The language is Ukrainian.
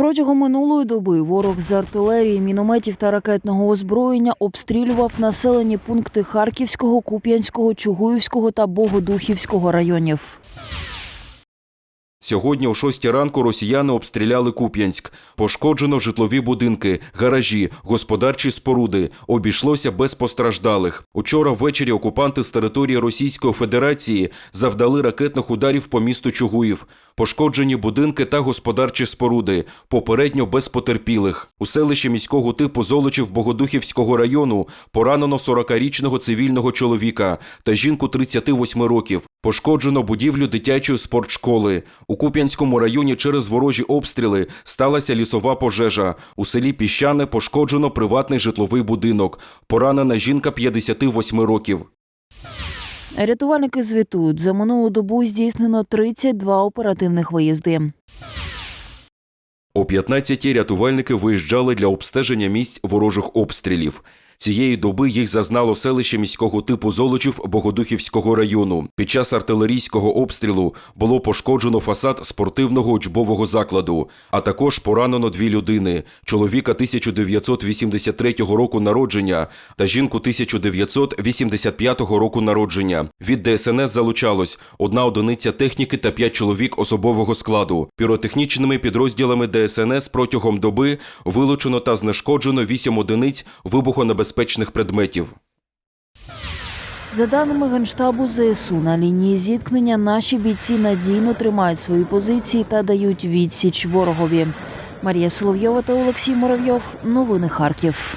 Протягом минулої доби ворог з артилерії, мінометів та ракетного озброєння обстрілював населені пункти Харківського, Куп'янського, Чугуївського та Богодухівського районів. Сьогодні о 6 ранку росіяни обстріляли Куп'янськ. Пошкоджено житлові будинки, гаражі, господарчі споруди. Обійшлося без постраждалих. Учора ввечері окупанти з території Російської Федерації завдали ракетних ударів по місту Чугуїв. Пошкоджені будинки та господарчі споруди, попередньо без потерпілих. У селищі міського типу Золочів Богодухівського району поранено 40-річного цивільного чоловіка та жінку 38 років. Пошкоджено будівлю дитячої спортшколи. У Куп'янському районі через ворожі обстріли сталася лісова пожежа. У селі Піщане пошкоджено приватний житловий будинок. Поранена жінка 58 років. Рятувальники звітують, за минулу добу здійснено 32 оперативних виїзди. О 15-й рятувальники виїжджали для обстеження місць ворожих обстрілів. Цієї доби їх зазнало селище міського типу Золочів Богодухівського району. Під час артилерійського обстрілу було пошкоджено фасад спортивного учбового закладу, а також поранено дві людини: чоловіка 1983 року народження та жінку 1985 року народження. Від ДСНС залучалось одна одиниця техніки та п'ять чоловік особового складу. Піротехнічними підрозділами ДСНС протягом доби вилучено та знешкоджено вісім одиниць вибухонебезпечних предметів. За даними Генштабу ЗСУ, на лінії зіткнення наші бійці надійно тримають свої позиції та дають відсіч ворогові. Марія Соловйова та Олексій Муравйов. Новини Харків.